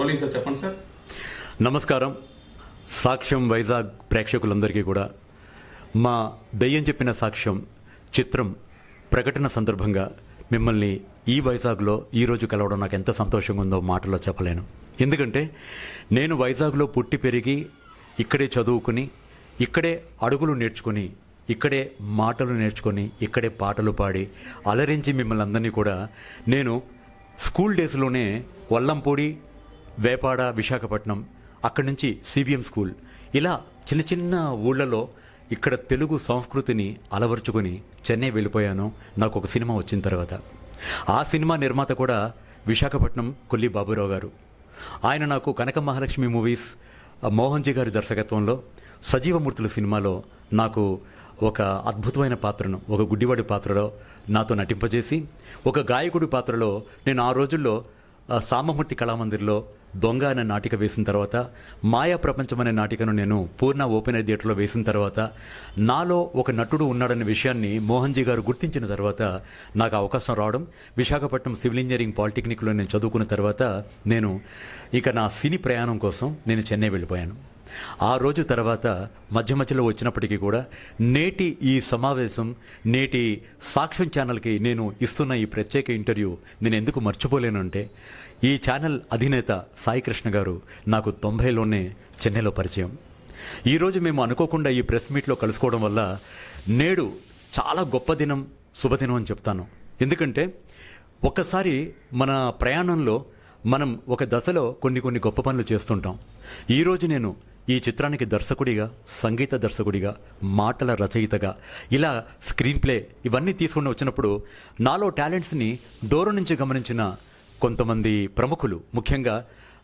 Rolling sir చెప్పండి sir నమస్కారం. సాక్ష్యం వైజాగ్ ప్రేక్షకులందరికీ కూడా. మా దెయ్యం చెప్పిన సాక్ష్యం చిత్రం ప్రకటన సందర్భంగా మిమ్మల్ని ఈ వైజాగ్లో ఈరోజు కలవడం నాకు ఎంత సంతోషంగా ఉందో మాటలో చెప్పలేను. ఎందుకంటే నేను వైజాగ్లో పుట్టి పెరిగి ఇక్కడే చదువుకుని ఇక్కడే అడుగులు నేర్చుకుని ఇక్కడే మాటలు నేర్చుకొని ఇక్కడే పాటలు పాడి అలరించి మిమ్మల్ని అందరినీ కూడా నేను స్కూల్ డేస్లోనే వల్లంపూడి వేపాడ విశాఖపట్నం అక్కడి నుంచి సిబిఎం స్కూల్. ఇలా చిన్న చిన్న ఊళ్ళలో ఇక్కడ తెలుగు సంస్కృతిని అలవర్చుకొని చెన్నై వెళ్ళిపోయాను. నాకు ఒక సినిమా వచ్చిన తర్వాత. ఆ సినిమా నిర్మాత కూడా విశాఖపట్నం కొల్లి బాబురావు గారు. ఆయన నాకు కనక మహాలక్ష్మి మూవీస్ మోహన్జీ గారి దర్శకత్వంలో సజీవమూర్తుల సినిమాలో నాకు ఒక అద్భుతమైన పాత్రను ఒక గుడ్డివాడి పాత్రలో నాతో నటింపజేసి ఒక గాయకుడి పాత్రలో నేను ఆ రోజుల్లో సామమూర్తి కళామందిర్లో దొంగ అనే నాటిక వేసిన తర్వాత మాయా ప్రపంచం అనే నాటికను నేను పూర్ణ ఓపెన్ ఎయిర్ థియేటర్లో వేసిన తర్వాత నాలో ఒక నటుడు ఉన్నాడనే విషయాన్ని మోహన్జీ గారు గుర్తించిన తర్వాత నాకు అవకాశం రావడం విశాఖపట్నం సివిల్ ఇంజనీరింగ్ పాలిటెక్నిక్లో నేను చదువుకున్న తర్వాత నేను ఇక నా సినీ ప్రయాణం కోసం నేను చెన్నై వెళ్ళిపోయాను. ఆ రోజు తర్వాత మధ్య మధ్యలో వచ్చినప్పటికీ కూడా నేటి ఈ సమావేశం నేటి సాక్ష్యం ఛానల్కి నేను ఇస్తున్న ఈ ప్రత్యేక ఇంటర్వ్యూ నేను ఎందుకు మర్చిపోలేను అంటే ఈ ఛానల్ అధినేత సాయి కృష్ణ గారు నాకు తొంభైలోనే చెన్నైలో పరిచయం. ఈరోజు మేము అనుకోకుండా ఈ ప్రెస్ మీట్లో కలుసుకోవడం వల్ల నేడు చాలా గొప్ప దినం శుభదినం అని చెప్తాను. ఎందుకంటే ఒక్కసారి మన ప్రయాణంలో మనం ఒక దశలో కొన్ని కొన్ని గొప్ప పనులు చేస్తుంటాం. ఈరోజు నేను ఈ చిత్రానికి దర్శకుడిగా సంగీత దర్శకుడిగా మాటల రచయితగా ఇలా స్క్రీన్ ప్లే ఇవన్నీ తీసుకుని వచ్చినప్పుడు నాలో టాలెంట్స్ని దూరం నుంచి గమనించిన కొంతమంది ప్రముఖులు ముఖ్యంగా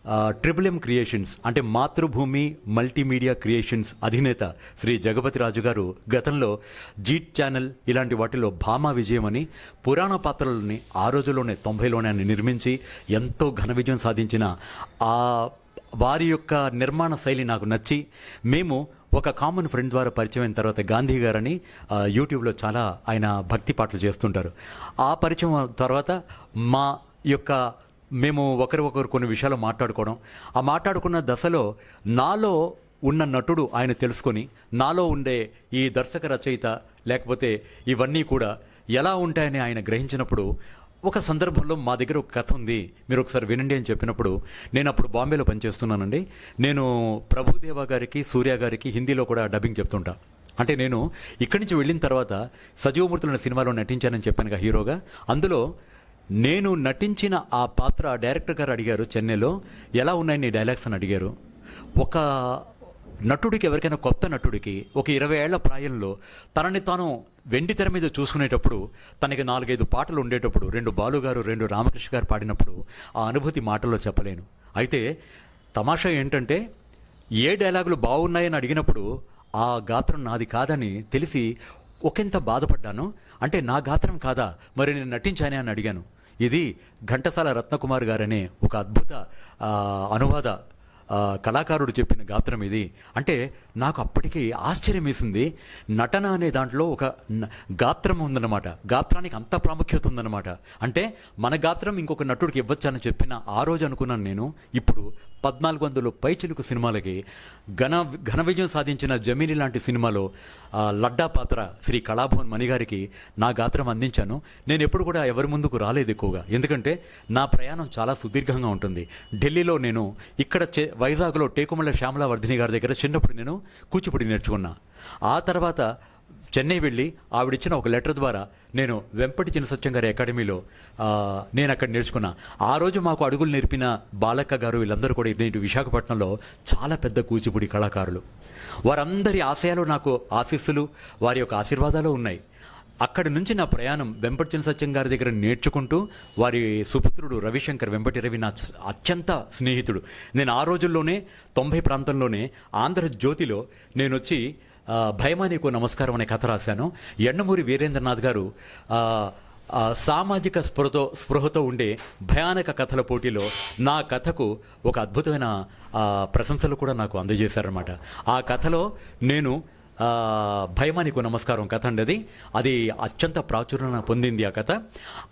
ఆ, ట్రిపుల్ ఎం క్రియేషన్స్ అంటే మాతృభూమి మల్టీమీడియా క్రియేషన్స్ అధినేత శ్రీ జగపతి రాజు గారు గతంలో జీట్ ఛానల్ ఇలాంటి వాటిలో భామా విజయం అని పురాణ పాత్రలని ఆ రోజుల్లోనే తొంభైలోనే ఆయన నిర్మించి ఎంతో ఘన విజయం సాధించిన ఆ వారి యొక్క నిర్మాణ శైలి నాకు నచ్చి మేము ఒక కామన్ ఫ్రెండ్ ద్వారా పరిచయం అయిన తర్వాత గాంధీ గారని యూట్యూబ్లో చాలా ఆయన భక్తి పాటలు చేస్తుంటారు. ఆ పరిచయం తర్వాత మా యొక్క మేము ఒకరి ఒకరు కొన్ని విషయాలు మాట్లాడుకోవడం. ఆ మాట్లాడుకున్న దశలో నాలో ఉన్న నటుడు ఆయన తెలుసుకొని నాలో ఉండే ఈ దర్శక రచయిత లేకపోతే ఇవన్నీ కూడా ఎలా ఉంటాయని ఆయన గ్రహించినప్పుడు ఒక సందర్భంలో మా దగ్గర ఒక కథ ఉంది. మీరు ఒకసారి వినండి అని చెప్పినప్పుడు నేను అప్పుడు బాంబేలో పనిచేస్తున్నానండి. నేను ప్రభుదేవ గారికి సూర్య గారికి హిందీలో కూడా డబ్బింగ్ చెప్తుంటా. అంటే నేను ఇక్కడి నుంచి వెళ్ళిన తర్వాత సజీవమూర్తులు సినిమాలో నటించానని చెప్పాను హీరోగా. అందులో నేను నటించిన ఆ పాత్ర డైరెక్టర్ గారు అడిగారు చెన్నైలో ఎలా ఉన్నాయి నీ డైలాగ్స్ అని అడిగారు. ఒక నటుడికి ఎవరికైనా కొత్త నటుడికి ఒక ఇరవై ఏళ్ళ ప్రాయంలో తనని తాను వెండి తెర మీద చూసుకునేటప్పుడు తనకి నాలుగైదు పాటలు ఉండేటప్పుడు రెండు బాలుగారు రెండు రామకృష్ణ గారు పాడినప్పుడు ఆ అనుభూతి మాటల్లో చెప్పలేను. అయితే తమాషా ఏంటంటే ఏ డైలాగులు బాగున్నాయని అడిగినప్పుడు ఆ గాత్రం నాది కాదని తెలిసి ఒకంత బాధపడ్డాను. అంటే నా గాత్రం కాదా? మరి నేను నటించానే అని అడిగాను. ఇది ఘంటసాల రత్నకుమార్ గారనే ఒక అద్భుత అనువాద కళాకారుడు చెప్పిన గాత్రం ఇది. అంటే నాకు అప్పటికి ఆశ్చర్యం వేసింది నటన అనే దాంట్లో ఒక గాత్రం ఉందన్నమాట. గాత్రానికి అంత ప్రాముఖ్యత ఉందన్నమాట. అంటే మన గాత్రం ఇంకొక నటుడికి ఇవ్వచ్చని చెప్పిన ఆ రోజు అనుకున్నాను నేను. ఇప్పుడు పద్నాలుగు వందలు పైచిలుకు సినిమాలకి ఘన ఘన విజయం సాధించిన జమీని లాంటి సినిమాలో లడ్డా పాత్ర శ్రీ కళాభవన్ మణిగారికి నా గాత్రం అందించాను. నేను ఎప్పుడు కూడా ఎవరి ముందుకు రాలేదు ఎక్కువగా. ఎందుకంటే నా ప్రయాణం చాలా సుదీర్ఘంగా ఉంటుంది. ఢిల్లీలో నేను ఇక్కడ చే- వైజాగ్లో టేకుమల్ల శ్యామల వర్ధిని గారి దగ్గర చిన్నప్పుడు నేను కూచిపూడి నేర్చుకున్నా. ఆ తర్వాత చెన్నై వెళ్ళి ఆవిడిచ్చిన ఒక లెటర్ ద్వారా నేను వెంపటి చినసత్యం గారి అకాడమీలో నేను అక్కడ నేర్చుకున్నా. ఆ రోజు మాకు అడుగులు నేర్పిన బాలక్క గారు వీళ్ళందరూ కూడా నేటి విశాఖపట్నంలో చాలా పెద్ద కూచిపూడి కళాకారులు. వారందరి ఆశయాలు నాకు ఆశీస్సులు వారి యొక్క ఆశీర్వాదాలు ఉన్నాయి. అక్కడి నుంచి నా ప్రయాణం వెంపటి చినసత్యం గారి దగ్గర నేర్చుకుంటూ వారి సుపుత్రుడు రవిశంకర్ వెంపటి రవి నా అత్యంత స్నేహితుడు. నేను ఆ రోజుల్లోనే తొంభై ప్రాంతంలోనే ఆంధ్రజ్యోతిలో నేను వచ్చి భయమా భయమానికు నమస్కారం అనే కథ రాశాను. ఎండమూరి వీరేంద్రనాథ్ గారు సామాజిక స్పృహతో స్పృహతో ఉండే భయానక కథల పోటీలో నా కథకు ఒక అద్భుతమైన ప్రశంసలు కూడా నాకు అందజేశారనమాట ఆ కథలో నేను భయమానికు నమస్కారం కథ అండి అది. అది అత్యంత ప్రాచుర్యం పొందింది ఆ కథ.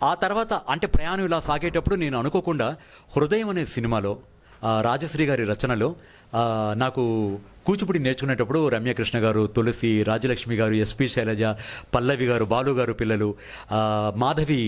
ఆ తర్వాత అంటే ప్రయాణం ఇలా సాగేటప్పుడు నేను అనుకోకుండా హృదయం అనే సినిమాలో రాజశ్రీ గారి రచనలో నాకు కూచిపూడి నేర్చుకునేటప్పుడు రమ్యకృష్ణ గారు తులసి రాజలక్ష్మి గారు ఎస్పి శైలజ పల్లవి గారు బాలు గారు పిల్లలు మాధవి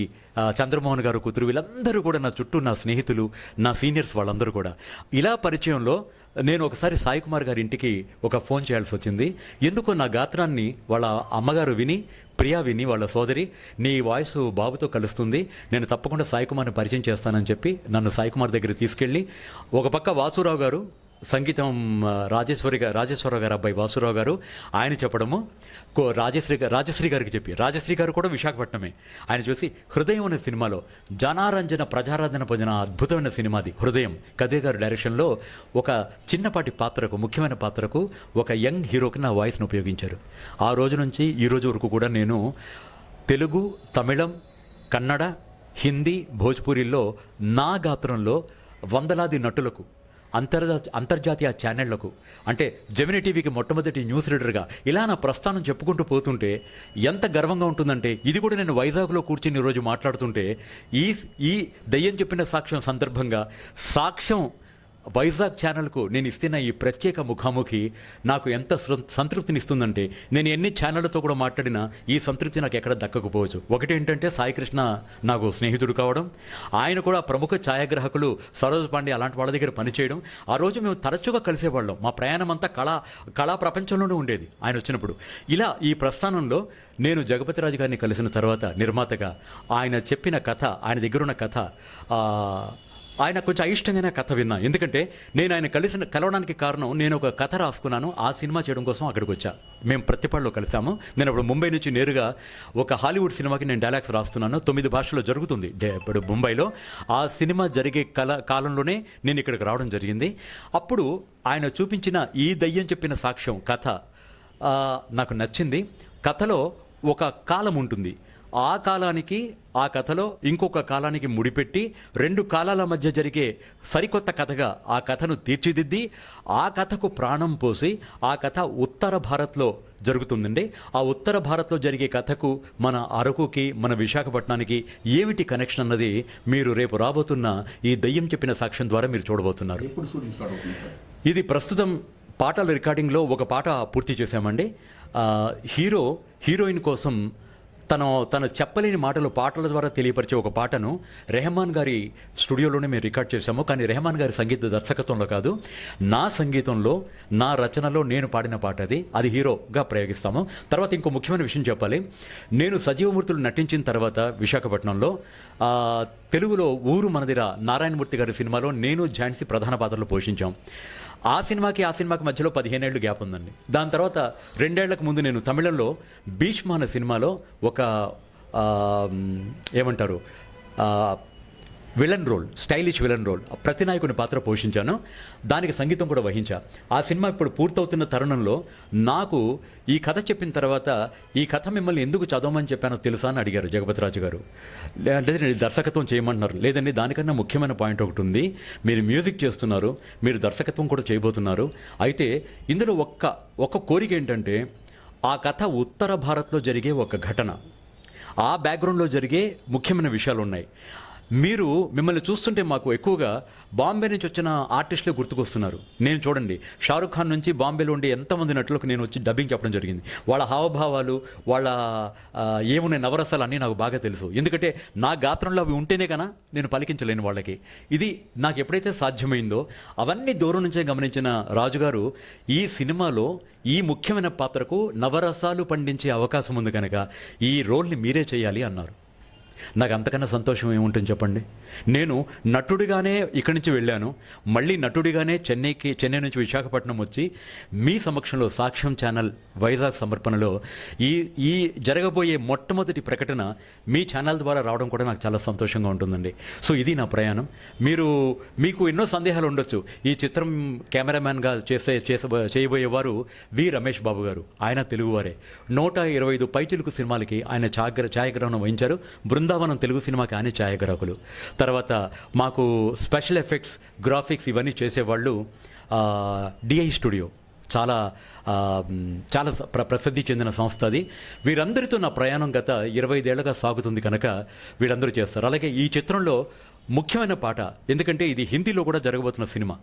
చంద్రమోహన్ గారు కూతురు వీళ్ళందరూ కూడా నా చుట్టూ నా స్నేహితులు నా సీనియర్స్ వాళ్ళందరూ కూడా. ఇలా పరిచయంలో నేను ఒకసారి సాయి కుమార్ గారి ఇంటికి ఒక ఫోన్ చేయాల్సి వచ్చింది. ఎందుకో నా గాత్రాన్ని వాళ్ళ అమ్మగారు విని ప్రియా విని వాళ్ళ సోదరి నీ వాయిస్ బాబుతో కలుస్తుంది. నేను తప్పకుండా సాయి కుమార్ని పరిచయం చేస్తానని చెప్పి నన్ను సాయి కుమార్ దగ్గర తీసుకెళ్ళి ఒక పక్క వాసురావు గారు సంగీతం రాజేశ్వరి రాజేశ్వరరావు గారు అబ్బాయి వాసురావు గారు ఆయన చెప్పడము కో రాజశ్రీ రాజశ్రీ గారికి చెప్పి రాజశ్రీ గారు కూడా విశాఖపట్నమే. ఆయన చూసి హృదయం అనే సినిమాలో జనారంజన ప్రజారాధన పొందిన అద్భుతమైన సినిమాది హృదయం. కదే గారు డైరెక్షన్లో ఒక చిన్నపాటి పాత్రకు ముఖ్యమైన పాత్రకు ఒక యంగ్ హీరోకి నా వాయిస్ను ఉపయోగించారు. ఆ రోజు నుంచి ఈ రోజు వరకు కూడా నేను తెలుగు తమిళం కన్నడ హిందీ భోజ్పూరిలో నా గాత్రంలో వందలాది నటులకు అంతర్జా అంతర్జాతీయ ఛానళ్ళకు. అంటే జమిని టీవీకి మొట్టమొదటి న్యూస్ రీడర్గా ఇలా నా ప్రస్థానం చెప్పుకుంటూ పోతుంటే ఎంత గర్వంగా ఉంటుందంటే ఇది కూడా నేను వైజాగ్లో కూర్చుని ఈరోజు మాట్లాడుతుంటే ఈ ఈ దయ్యం చెప్పిన సాక్ష్యం సందర్భంగా సాక్ష్యం వైజాగ్ ఛానల్కు నేను ఇస్తున్న ఈ ప్రత్యేక ముఖాముఖి నాకు ఎంత సంతృప్తినిస్తుందంటే నేను ఎన్ని ఛానళ్ళతో కూడా మాట్లాడినా ఈ సంతృప్తి నాకు ఎక్కడ దక్కకపోవచ్చు. ఒకటి ఏంటంటే సాయికృష్ణ నాకు స్నేహితుడు కావడం ఆయన కూడా ప్రముఖ ఛాయాగ్రాహకులు సరోజ పాండే అలాంటి వాళ్ళ దగ్గర పనిచేయడం. ఆ రోజు మేము తరచుగా కలిసేవాళ్ళం. మా ప్రయాణం అంతా కళా కళా ప్రపంచంలోనే ఉండేది ఆయన వచ్చినప్పుడు. ఇలా ఈ ప్రస్థానంలో నేను జగపతిరాజు గారిని కలిసిన తర్వాత నిర్మాతగా ఆయన చెప్పిన కథ ఆయన దగ్గర ఉన్న కథ ఆయన కొంచెం అయిష్టంగానే కథ విన్నా. ఎందుకంటే నేను ఆయన కలిసిన కలవడానికి కారణం నేను ఒక కథ రాసుకున్నాను. ఆ సినిమా చేయడం కోసం అక్కడికి వచ్చా. మేము ప్రతిపాడులో కలిసాము. నేను ఇప్పుడు ముంబై నుంచి నేరుగా ఒక హాలీవుడ్ సినిమాకి నేను డైలాగ్స్ రాస్తున్నాను. తొమ్మిది భాషల్లో జరుగుతుంది. డే- ఇప్పుడు ముంబైలో. ఆ సినిమా జరిగే కల కాలంలోనే నేను ఇక్కడికి రావడం జరిగింది. అప్పుడు ఆయన చూపించిన ఈ దయ్యం చెప్పిన సాక్ష్యం కథ నాకు నచ్చింది. కథలో ఒక కాలం ఉంటుంది. ఆ కాలానికి ఆ కథలో ఇంకొక కాలానికి ముడిపెట్టి రెండు కాలాల మధ్య జరిగే సరికొత్త కథగా ఆ కథను తీర్చిదిద్ది ఆ కథకు ప్రాణం పోసి ఆ కథ ఉత్తర భారత్లో జరుగుతుందండి. ఆ ఉత్తర భారత్లో జరిగే కథకు మన అరకుకి మన విశాఖపట్నానికి ఏమిటి కనెక్షన్ అన్నది మీరు రేపు రాబోతున్న ఈ దయ్యం చెప్పిన సాక్ష్యం ద్వారా మీరు చూడబోతున్నారు. ఇది ప్రస్తుతం పాటల రికార్డింగ్లో ఒక పాట పూర్తి చేశామండి. హీరో హీరోయిన్ కోసం తను తను చెప్పలేని మాటలు పాటల ద్వారా తెలియపరిచే ఒక పాటను రెహమాన్ గారి స్టూడియోలోనే మేము రికార్డ్ చేశాము. కానీ రెహమాన్ గారి సంగీత దర్శకత్వంలో కాదు నా సంగీతంలో నా రచనలో నేను పాడిన పాట అది. అది హీరోగా ప్రయోగిస్తాము. తర్వాత ఇంకో ముఖ్యమైన విషయం చెప్పాలి. నేను సజీవమూర్తులు నటించిన తర్వాత విశాఖపట్నంలో తెలుగులో ఊరు మనదిరా నారాయణమూర్తి గారి సినిమాలో నేను ఝాన్సీ ప్రధాన పాత్రలు పోషించాం. ఆ సినిమాకి ఆ సినిమాకి మధ్యలో పదిహేనేళ్ళు గ్యాప్ ఉందండి. దాని తర్వాత రెండేళ్ళకు ముందు నేను తమిళంలో భీష్మ అనే సినిమాలో ఒక ఏమంటారు? Villain role stylish villain role. ప్రతినాయకుని పాత్ర పోషించాను. దానికి సంగీతం కూడా వహించా. ఆ సినిమా ఇప్పుడు పూర్తవుతున్న తరుణంలో నాకు ఈ కథ చెప్పిన తర్వాత ఈ కథ మిమ్మల్ని ఎందుకు చదవమని చెప్పానో తెలుసా అని అడిగారు జగపతిరాజు గారు. అంటే నేను దర్శకత్వం చేయమంటున్నారు. లేదండి దానికన్నా ముఖ్యమైన పాయింట్ ఒకటి ఉంది. మీరు మ్యూజిక్ చేస్తున్నారు మీరు దర్శకత్వం కూడా చేయబోతున్నారు. అయితే ఇందులో ఒక్క ఒక్క కోరిక ఏంటంటే ఆ కథ ఉత్తర భారత్లో జరిగే ఒక ఘటన. ఆ బ్యాక్గ్రౌండ్లో జరిగే ముఖ్యమైన విషయాలు ఉన్నాయి మీరు మిమ్మల్ని చూస్తుంటే మాకు ఎక్కువగా బాంబే నుంచి వచ్చిన ఆర్టిస్టులు గుర్తుకొస్తున్నారు. నేను చూడండి షారుఖ్ ఖాన్ నుంచి బాంబేలో ఉండే ఎంతమంది నటులకు నేను వచ్చి డబ్బింగ్ చెప్పడం జరిగింది. వాళ్ళ హావభావాలు వాళ్ళ ఏమున్నాయి నవరసాలు అన్నీ నాకు బాగా తెలుసు. ఎందుకంటే నా గాత్రంలో అవి ఉంటేనే కన్నా నేను పలికించలేను వాళ్ళకి. ఇది నాకు ఎప్పుడైతే సాధ్యమైందో అవన్నీ దూరం నుంచే గమనించిన రాజుగారు ఈ సినిమాలో ఈ ముఖ్యమైన పాత్రకు నవరసాలు పండించే అవకాశం ఉంది కనుక ఈ రోల్ని మీరే చేయాలి అన్నారు. నాకు అంతకన్నా సంతోషం ఏముంటుంది చెప్పండి? నేను నటుడిగానే ఇక్కడి నుంచి వెళ్ళాను. మళ్ళీ నటుడిగానే చెన్నైకి చెన్నై నుంచి విశాఖపట్నం వచ్చి మీ సమక్షంలో సాక్ష్యం ఛానల్ వైజాగ్ సమర్పణలో ఈ ఈ జరగబోయే మొట్టమొదటి ప్రకటన మీ ఛానల్ ద్వారా రావడం కూడా నాకు చాలా సంతోషంగా ఉంటుందండి. సో ఇది నా ప్రయాణం. మీరు మీకు ఎన్నో సందేహాలు ఉండొచ్చు. ఈ చిత్రం కెమెరామ్యాన్గా చేసే చేస చేయబోయేవారు వి రమేష్ బాబు గారు. ఆయన తెలుగువారే. నూట ఇరవై ఐదు పైచిలుకు సినిమాలకి ఆయన ఛాగ్ర ఛాయాగ్రహణం వహించారు. బృందావనం తెలుగు సినిమాకి ఆయన ఛాయాగ్రాహకులు. తర్వాత మాకు స్పెషల్ ఎఫెక్ట్స్ గ్రాఫిక్స్ ఇవన్నీ చేసేవాళ్ళు డిఐ స్టూడియో. చాలా చాలా ప్ర ప్రసిద్ధి చెందిన సంస్థ అది. వీరందరితో నా ప్రయాణం గత ఇరవై ఐదేళ్ళుగా సాగుతుంది కనుక వీరందరూ చేస్తారు. అలాగే ఈ చిత్రంలో ముఖ్యమైన పాట ఎందుకంటే ఇది హిందీలో కూడా జరగబోతున్న సినిమా.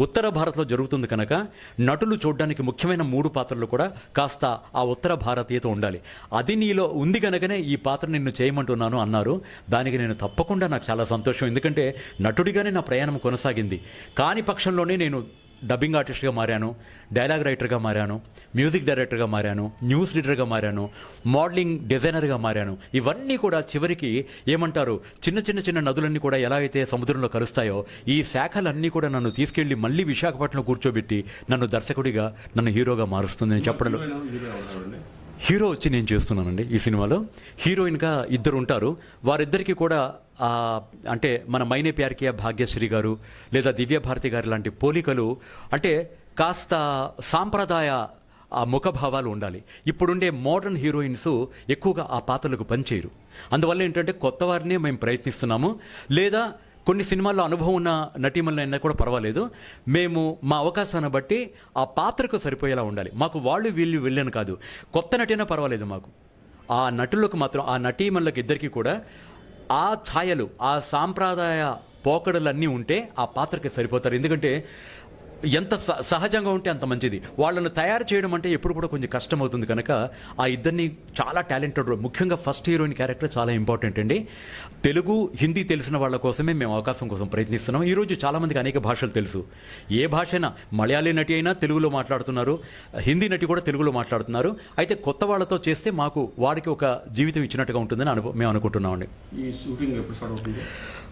ఉత్తర భారత్లో జరుగుతుంది కనుక నటులు చూడడానికి ముఖ్యమైన మూడు పాత్రలు కూడా కాస్త ఆ ఉత్తర భారతీయత ఉండాలి. అది నీలో ఉంది కనుకనే ఈ పాత్ర నిన్ను చేయమంటున్నాను అన్నారు. దానికి నేను తప్పకుండా నాకు చాలా సంతోషం. ఎందుకంటే నటుడిగానే నా ప్రయాణం కొనసాగింది. కాని పక్షంలోనే నేను డబ్బింగ్ ఆర్టిస్ట్గా మారాను డైలాగ్ రైటర్గా మారాను మ్యూజిక్ డైరెక్టర్గా మారాను న్యూస్ రీడర్గా మారాను మోడలింగ్ డిజైనర్గా మారాను. ఇవన్నీ కూడా చివరికి ఏమంటారు చిన్న చిన్న చిన్న నదులన్నీ కూడా ఎలా అయితే సముద్రంలో కలుస్తాయో ఈ శాఖలన్నీ కూడా నన్ను తీసుకెళ్ళి మళ్ళీ విశాఖపట్నం కూర్చోబెట్టి నన్ను దర్శకుడిగా నన్ను హీరోగా మారుస్తుందని చెప్పడంలో హీరో వచ్చి నేను చేస్తున్నానండి ఈ సినిమాలో. హీరోయిన్గా ఇద్దరు ఉంటారు వారిద్దరికీ కూడా అంటే మన మైనే ప్యార్కియా భాగ్యశ్రీ గారు లేదా దివ్య భారతి గారు లాంటి పోలికలు అంటే కాస్త సాంప్రదాయ ఆ ముఖభావాలు ఉండాలి. ఇప్పుడుండే మోడర్న్ హీరోయిన్స్ ఎక్కువగా ఆ పాత్రలకు పనిచేయరు. అందువల్ల ఏంటంటే కొత్త వారినే మేము ప్రయత్నిస్తున్నాము. లేదా కొన్ని సినిమాల్లో అనుభవం ఉన్న నటీమణులైనా కూడా పర్వాలేదు. మేము మా అవకాశాన్ని బట్టి ఆ పాత్రకు సరిపోయేలా ఉండాలి. మాకు వాళ్ళు వీళ్ళు వెళ్ళాను కాదు. కొత్త నటైనా పర్వాలేదు మాకు. ఆ నటులకు మాత్రం ఆ నటీమణులకు ఇద్దరికీ కూడా ఆ ఛాయలు ఆ సాంప్రదాయ పోకడలన్నీ ఉంటే ఆ పాత్రకి సరిపోతారు. ఎందుకంటే ఎంత సహజంగా ఉంటే అంత మంచిది. వాళ్ళను తయారు చేయడం అంటే ఎప్పుడు కూడా కొంచెం కష్టం అవుతుంది కనుక ఆ ఇద్దరిని చాలా టాలెంటెడ్ ముఖ్యంగా ఫస్ట్ హీరోయిన్ క్యారెక్టర్ చాలా ఇంపార్టెంట్ అండి. తెలుగు హిందీ తెలిసిన వాళ్ళ కోసమే మేము అవకాశం కోసం ప్రయత్నిస్తున్నాం. ఈరోజు చాలా మందికి అనేక భాషలు తెలుసు. ఏ భాష అయినా మలయాళీ నటి అయినా తెలుగులో మాట్లాడుతున్నారు హిందీ నటి కూడా తెలుగులో మాట్లాడుతున్నారు. అయితే కొత్త వాళ్ళతో చేస్తే మాకు వాడికి ఒక జీవితం ఇచ్చినట్టుగా ఉంటుందని అనుభవ మేము అనుకుంటున్నామండి. ఈ షూటింగ్ ఎప్పుడు స్టార్ట్ అవుతుంది?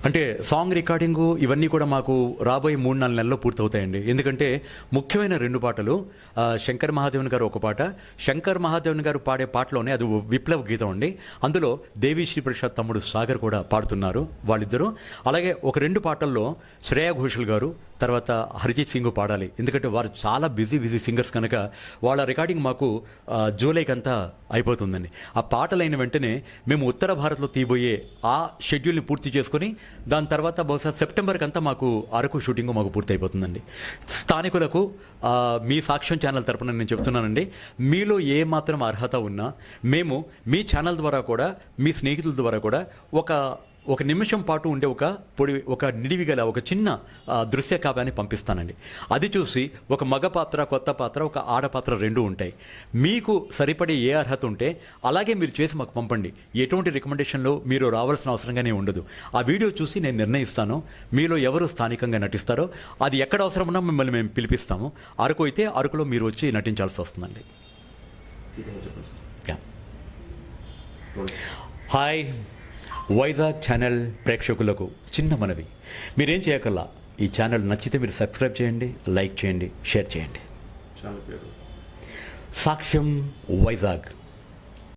అంటే సాంగ్ రికార్డింగు ఇవన్నీ కూడా మాకు రాబోయే మూడు నాలుగు నెలల్లో పూర్తవుతాయండి. ఎందుకంటే ఎందుకంటే ముఖ్యమైన రెండు పాటలు శంకర్ మహాదేవన్ గారు ఒక పాట. శంకర్ మహాదేవన్ గారు పాడే పాటలోనే అది విప్లవ గీతం అండి. అందులో దేవి శ్రీ ప్రసాద్ తమ్ముడు సాగర్ కూడా పాడుతున్నారు వాళ్ళిద్దరూ. అలాగే ఒక రెండు పాటల్లో శ్రేయా ఘోషల్ గారు తర్వాత హరిజిత్ సింగ్ పాడాలి. ఎందుకంటే వారు చాలా బిజీ బిజీ సింగర్స్ కనుక వాళ్ళ రికార్డింగ్ మాకు జూలైకి అంతా అయిపోతుందండి. ఆ పాటలైన వెంటనే మేము ఉత్తర భారత్లో తీయబోయే ఆ షెడ్యూల్ని పూర్తి చేసుకొని దాని తర్వాత బహుశా సెప్టెంబర్కి అంతా మాకు అరకు షూటింగ్ మాకు పూర్తి అయిపోతుందండి స్థానికులకు మీ సాక్ష్యం ఛానల్ తరపున నేను చెప్తున్నానండి. మీలో ఏ మాత్రం అర్హత ఉన్నా మేము మీ ఛానల్ ద్వారా కూడా మీ స్నేహితుల ద్వారా కూడా ఒక ఒక నిమిషం పాటు ఉండే ఒక పొడి ఒక నిడివి గల ఒక చిన్న దృశ్య కావ్యాన్ని పంపిస్తానండి. అది చూసి ఒక మగ పాత్ర కొత్త పాత్ర ఒక ఆడ పాత్ర రెండు ఉంటాయి. మీకు సరిపడే ఏ అర్హత ఉంటే అలాగే మీరు చేసి మాకు పంపండి. ఎటువంటి రికమెండేషన్లో మీరు రావాల్సిన అవసరంగానే ఉండదు. ఆ వీడియో చూసి నేను నిర్ణయిస్తాను. మీలో ఎవరు స్థానికంగా నటిస్తారో అది ఎక్కడ అవసరం ఉన్నా మిమ్మల్ని మేము పిలిపిస్తాము. అరకు అయితే అరకులో మీరు వచ్చి నటించాల్సి వస్తుందండి. హాయ్. వైజాగ్ ఛానల్ ప్రేక్షకులకు చిన్న మనవి. మీరేం చేయకల్లా ఈ ఛానల్ నచ్చితే మీరు సబ్స్క్రైబ్ చేయండి లైక్ చేయండి షేర్ చేయండి. సాక్ష్యం వైజాగ్.